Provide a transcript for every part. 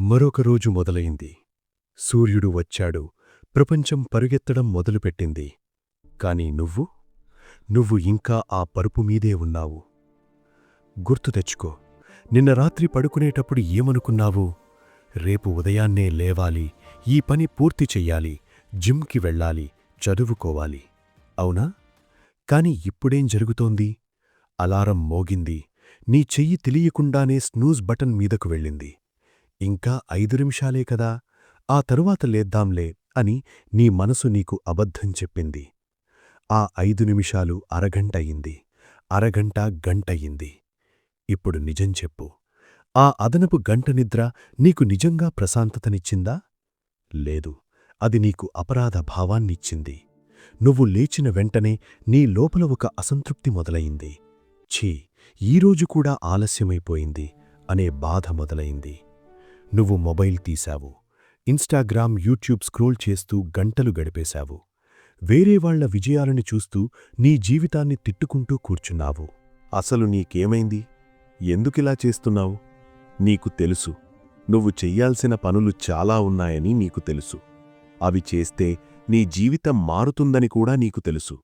మరొక రోజు మొదలైంది. సూర్యుడు వచ్చాడు. ప్రపంచం పరుగెత్తడం మొదలుపెట్టింది. కాని నువ్వు? నువ్వు ఇంకా ఆ పరుపు మీదే ఉన్నావు. గుర్తు తెచ్చుకో. నిన్న రాత్రి పడుకునేటప్పుడు ఏమనుకున్నావు? రేపు ఉదయాన్నే లేవాలి. ఈ పని పూర్తి చెయ్యాలి. జిమ్కి వెళ్ళాలి. చదువుకోవాలి. అవునా? కాని ఇప్పుడేం జరుగుతోంది? అలారం మోగింది. నీ చెయ్యి తెలియకుండానే స్నూజ్ బటన్ మీదకు వెళ్ళింది. ఇంకా ఐదు నిమిషాలే కదా ఆ తరువాత లేద్దాంలే అని నీ మనసు నీకు అబద్ధం చెప్పింది. ఆ ఐదు నిమిషాలు అరగంటయింది అరగంట గంటయింది. ఇప్పుడు నిజం చెప్పు ఆ అదనపు గంట నిద్ర నీకు నిజంగా ప్రశాంతతనిచ్చిందా? లేదు అది నీకు అపరాధ భావాన్నిచ్చింది. నువ్వు లేచిన వెంటనే నీ లోపల ఒక అసంతృప్తి మొదలయింది. ఛీ ఈరోజు కూడా ఆలస్యమైపోయింది అనే బాధ మొదలైంది నువ్వు మొబైల్ తీశావు. ఇన్స్టాగ్రామ్ యూట్యూబ్ స్క్రోల్ చేస్తూ గంటలు గడిపేశావు. వేరేవాళ్ళ విజయాలను చూస్తూ నీ జీవితాన్ని తిట్టుకుంటూ కూర్చున్నావు. అసలు నీకేమైంది? ఎందుకిలా చేస్తున్నావు? నీకు తెలుసు. నువ్వు చెయ్యాల్సిన పనులు చాలా ఉన్నాయని నీకు తెలుసు. అవి చేస్తే నీ జీవితం మారుతుందని కూడా నీకు తెలుసు.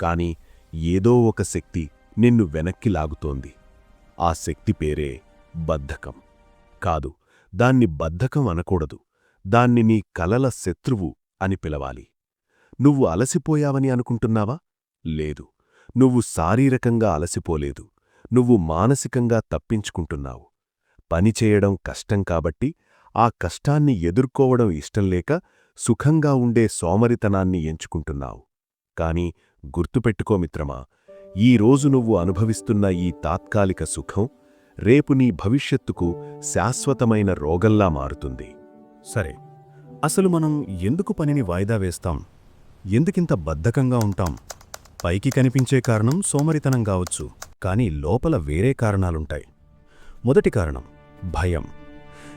కాని ఏదో ఒక శక్తి నిన్ను వెనక్కి లాగుతోంది. ఆ శక్తి పేరే బద్ధకం. కాదు దాన్ని బద్ధకం అనకూడదు. దాన్ని నీ కలల శత్రువు అని పిలవాలి. నువ్వు అలసిపోయావని అనుకుంటున్నావా? లేదు. నువ్వు శారీరకంగా అలసిపోలేదు. నువ్వు మానసికంగా తప్పించుకుంటున్నావు. పనిచేయడం కష్టం కాబట్టి ఆ కష్టాన్ని ఎదుర్కోవడం ఇష్టంలేక సుఖంగా ఉండే సోమరితనాన్ని ఎంచుకుంటున్నావు. కాని గుర్తుపెట్టుకో మిత్రమా ఈ రోజు నువ్వు అనుభవిస్తున్న ఈ తాత్కాలిక సుఖం రేపు నీ భవిష్యత్తుకు శాశ్వతమైన రోగంలా మారుతుంది. సరే అసలు మనం ఎందుకు పనిని వాయిదా వేస్తాం? ఎందుకింత బద్ధకంగా ఉంటాం? పైకి కనిపించే కారణం సోమరితనం కావచ్చు కానీ లోపల వేరే కారణాలుంటాయి. మొదటి కారణం భయం.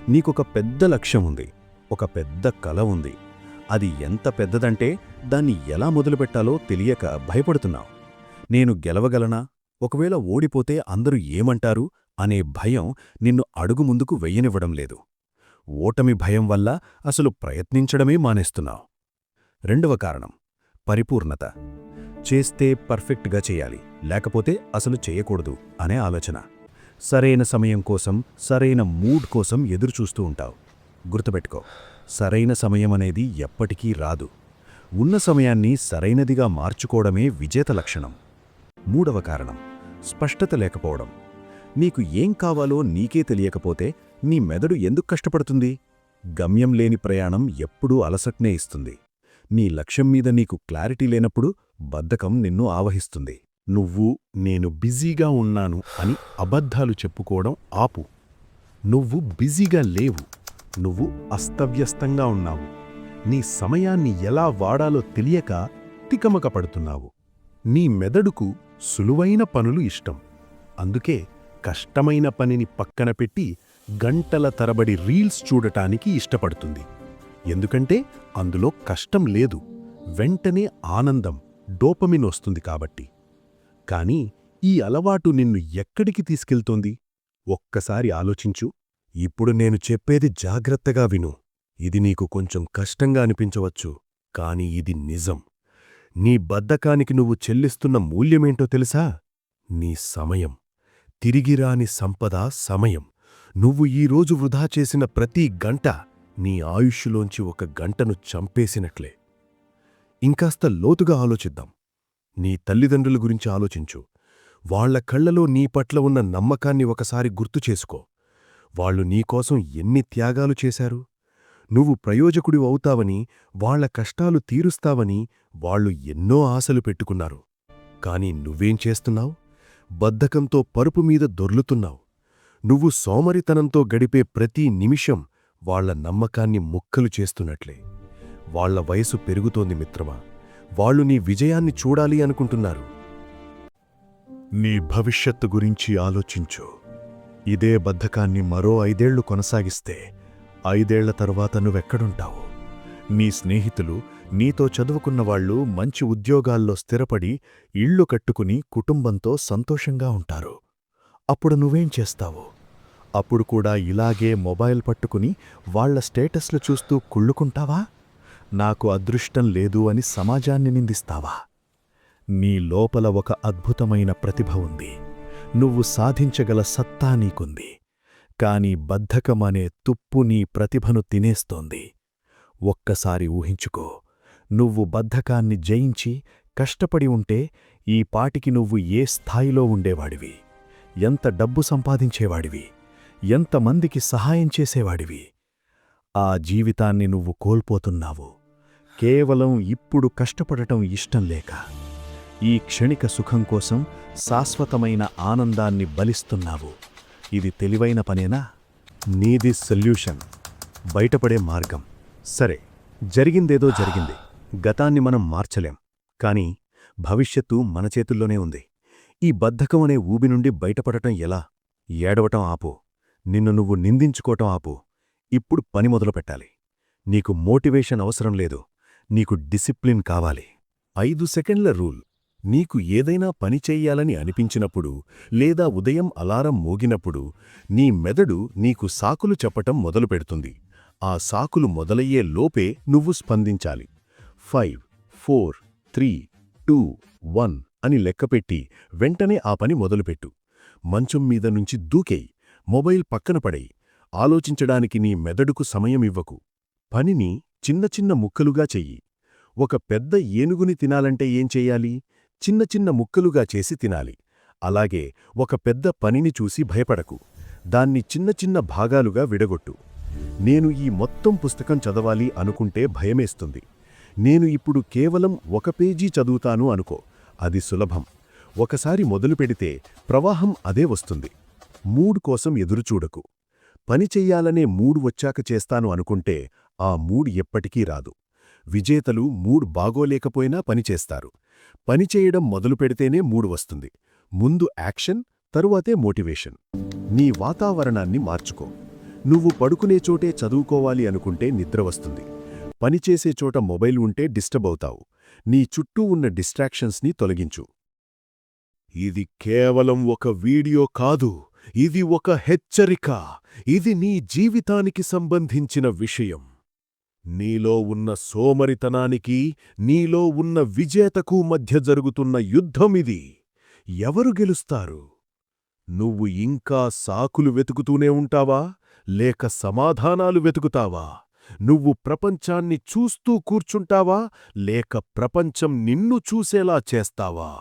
నీకొక పెద్ద లక్ష్యం ఉంది ఒక పెద్ద కల ఉంది. అది ఎంత పెద్దదంటే దాన్ని ఎలా మొదలుపెట్టాలో తెలియక భయపడుతున్నావు. నేను గెలవగలనా? ఒకవేళ ఓడిపోతే అందరూ ఏమంటారు? అనే భయం నిన్ను అడుగు ముందుకు వెయ్యనివ్వడం లేదు. ఓటమి భయం వల్ల అసలు ప్రయత్నించడమే మానేస్తున్నావు. రెండవ కారణం పరిపూర్ణత. చేస్తే పర్ఫెక్ట్గా చేయాలి లేకపోతే అసలు చేయకూడదు అనే ఆలోచన. సరైన సమయం కోసం సరైన మూడ్ కోసం ఎదురుచూస్తూ ఉంటావు. గుర్తుపెట్టుకో సరైన సమయం అనేది ఎప్పటికీ రాదు. ఉన్న సమయాన్ని సరైనదిగా మార్చుకోవడమే విజేత లక్షణం. మూడవ కారణం స్పష్టత లేకపోవడం. నీకు ఏం కావాలో నీకే తెలియకపోతే నీ మెదడు ఎందుకు కష్టపడుతుంది? గమ్యం లేని ప్రయాణం ఎప్పుడూ అలసట్నే ఇస్తుంది. నీ లక్ష్యం మీద నీకు క్లారిటీ లేనప్పుడు బద్ధకం నిన్ను ఆవహిస్తుంది. నువ్వు నేను బిజీగా ఉన్నాను అని అబద్ధాలు చెప్పుకోవడం ఆపు. నువ్వు బిజీగా లేవు. నువ్వు అస్తవ్యస్తంగా ఉన్నావు. నీ సమయాన్ని ఎలా వాడాలో తెలియక తికమక పడుతున్నావు. నీ మెదడుకు సులువైన పనులు ఇష్టం. అందుకే కష్టమైన పనిని పక్కన పెట్టి గంటల తరబడి రీల్స్ చూడటానికి ఇష్టపడుతుంది. ఎందుకంటే అందులో కష్టం లేదు. వెంటనే ఆనందం డోపమిన్ వస్తుంది కాబట్టి. కాని ఈ అలవాటు నిన్ను ఎక్కడికి తీసుకెళ్తోంది? ఒక్కసారి ఆలోచించు. ఇప్పుడు నేను చెప్పేది జాగ్రత్తగా విను. ఇది నీకు కొంచెం కష్టంగా అనిపించవచ్చు కాని ఇది నిజం. నీ బద్ధకానికి నువ్వు చెల్లిస్తున్న మూల్యమేంటో తెలుసా? నీ సమయం. తిరిగిరాని సంపద సమయం. నువ్వు ఈరోజు వృధా చేసిన ప్రతి గంట నీ ఆయుష్లోంచి ఒక గంటను చంపేసినట్లే. ఇంకాస్త లోతుగా ఆలోచిద్దాం. నీ తల్లిదండ్రుల గురించి ఆలోచించు. వాళ్ళ కళ్ళలో నీ పట్ల ఉన్న నమ్మకాన్ని ఒకసారి గుర్తు చేసుకో. వాళ్ళు నీకోసం ఎన్ని త్యాగాలు చేశారు? నువ్వు ప్రయోజకుడి అవుతావని వాళ్ళ కష్టాలు తీరుస్తావని వాళ్ళు ఎన్నో ఆశలు పెట్టుకున్నారు. కాని నువ్వేం చేస్తున్నావు? బద్ధకంతో పరుపు మీద దొర్లుతున్నావు. నువ్వు సోమరితనంతో గడిపే ప్రతి నిమిషం వాళ్ళ నమ్మకాన్ని ముక్కలు చేస్తున్నట్లే. వాళ్ళ వయసు పెరుగుతోంది మిత్రమా. వాళ్ళు నీ విజయాన్ని చూడాలి అనుకుంటున్నారు. నీ భవిష్యత్తు గురించి ఆలోచించు. ఇదే బద్ధకాన్ని మరో ఐదేళ్ళు కొనసాగిస్తే ఐదేళ్ళ తరువాత నువ్వెక్కడుంటావు? నీ స్నేహితులు నీతో చదువుకున్నవాళ్ళు మంచి ఉద్యోగాల్లో స్థిరపడి ఇళ్ళు కట్టుకుని కుటుంబంతో సంతోషంగా ఉంటారు. అప్పుడు నువ్వేం చేస్తావు? అప్పుడు కూడా ఇలాగే మొబైల్ పట్టుకుని వాళ్ళ స్టేటస్లు చూస్తూ కుళ్ళుకుంటావా? నాకు అదృష్టం లేదు అని సమాజాన్ని నిందిస్తావా? నీ లోపల ఒక అద్భుతమైన ప్రతిభ ఉంది. నువ్వు సాధించగల సత్తా నీకుంది. కాని బద్ధకమనే తుప్పు నీ ప్రతిభను తినేస్తోంది. ఒక్కసారి ఊహించుకో. నువ్వు బద్ధకాన్ని జయించి కష్టపడి ఉంటే ఈ పాటికి నువ్వు ఏ స్థాయిలో ఉండేవాడివి? ఎంత డబ్బు సంపాదించేవాడివి? ఎంతమందికి సహాయం చేసేవాడివి? ఆ జీవితాన్ని నువ్వు కోల్పోతున్నావు. కేవలం ఇప్పుడు కష్టపడటం ఇష్టం లేక. ఈ క్షణిక సుఖం కోసం శాశ్వతమైన ఆనందాన్ని బలిస్తున్నావు. ఇది తెలివైన పనేనా? నీది సొల్యూషన్. బయటపడే మార్గం. సరే జరిగిందేదో జరిగింది. గతాన్ని మనం మార్చలేం. కాని భవిష్యత్తు మన చేతుల్లోనే ఉంది. ఈ బద్ధకం అనే ఊబి నుండి బయటపడటం ఎలా? ఏడవటం ఆపు. నిన్ను నువ్వు నిందించుకోవటం ఆపు. ఇప్పుడు పని మొదలుపెట్టాలి. నీకు మోటివేషన్ అవసరం లేదు. నీకు డిసిప్లిన్ కావాలి. ఐదు సెకండ్ల రూల్. నీకు ఏదైనా పని చెయ్యాలని అనిపించినప్పుడు లేదా ఉదయం అలారం మోగినప్పుడు నీ మెదడు నీకు సాకులు చెప్పటం మొదలుపెడుతుంది. ఆ సాకులు మొదలయ్యే లోపే నువ్వు స్పందించాలి. Five four three two one అని లెక్కపెట్టి వెంటనే ఆ పని మొదలుపెట్టు. మంచం మీద నుంచి దూకేయి మొబైల్ పక్కన పడేయి ఆలోచించడానికి నీ మెదడుకు సమయమివ్వకు పనిని చిన్న చిన్న ముక్కలుగా చెయ్యి. ఒక పెద్ద ఏనుగుని తినాలంటే ఏం చెయ్యాలి చిన్న చిన్న ముక్కలుగా చేసి తినాలి. అలాగే ఒక పెద్ద పనిని చూసి భయపడకు. దాన్ని చిన్న చిన్న భాగాలుగా విడగొట్టు. నేను ఈ మొత్తం పుస్తకం చదవాలి అనుకుంటే భయమేస్తుంది. నేను ఇప్పుడు కేవలం ఒక పేజీ చదువుతాను అనుకో అది సులభం. ఒకసారి మొదలుపెడితే ప్రవాహం అదే వస్తుంది. మూడ్ కోసం ఎదురుచూడకు. పని చెయ్యాలనే మూడ్ వచ్చాక చేస్తాను అనుకుంటే ఆ మూడ్ ఎప్పటికీ రాదు. విజేతలు మూడ్ బాగోలేకపోయినా పనిచేస్తారు పనిచేయడం మొదలుపెడితేనే మూడ్ వస్తుంది. ముందు యాక్షన్ తరువాతే మోటివేషన్. నీ వాతావరణాన్ని మార్చుకో. నువ్వు పడుకునే చోటే చదువుకోవాలి అనుకుంటే నిద్ర వస్తుంది. పనిచేసే చోట మొబైల్ ఉంటే డిస్టర్బ్ అవుతావు. నీ చుట్టూ ఉన్న డిస్ట్రాక్షన్స్ని తొలగించు. ఇది కేవలం ఒక వీడియో కాదు. ఇది ఒక హెచ్చరిక. ఇది నీ జీవితానికి సంబంధించిన విషయం. నీలో ఉన్న సోమరితనానికి నీలో ఉన్న విజేతకు మధ్య జరుగుతున్న యుద్ధమిది ఎవరు గెలుస్తారు? నువ్వు ఇంకా సాకులు వెతుకుతూనే ఉంటావా? లేక సమాధానాలు వెతుకుతావా? నువ్వు ప్రపంచాన్ని చూస్తూ కూర్చుంటావా? లేక ప్రపంచం నిన్ను చూసేలా చేస్తావా?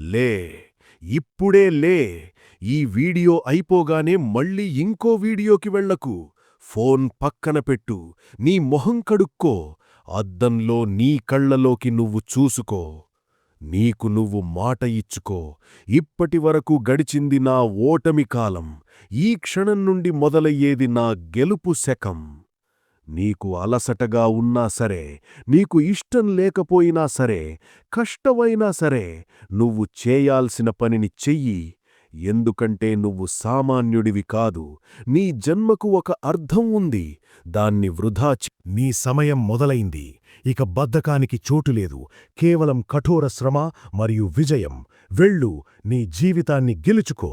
లే ఇప్పుడే లే. ఈ వీడియో అయిపోగానే మళ్ళీ ఇంకో వీడియోకి వెళ్ళకు. ఫోన్ పక్కన పెట్టు. నీ మొహం కడుక్కో. అద్దంలో నీ కళ్ళలోకి నువ్వు చూసుకో. నీకు నువ్వు మాట ఇచ్చుకో. ఇప్పటివరకు గడిచింది నా ఓటమి కాలం. ఈ క్షణం నుండి మొదలయ్యేది నా గెలుపు శకం. నీకు అలసటగా ఉన్నా సరే నీకు ఇష్టం లేకపోయినా సరే కష్టమైనా సరే నువ్వు చేయాల్సిన పనిని చెయ్యి. ఎందుకంటే నువ్వు సామాన్యుడివి కాదు నీ జన్మకు ఒక అర్థం ఉంది దాన్ని వృధా నీ సమయం మొదలైంది ఇక బద్ధకానికి చోటులేదు కేవలం కఠోర శ్రమ మరియు విజయం. వెళ్ళు నీ జీవితాన్ని గెలుచుకో.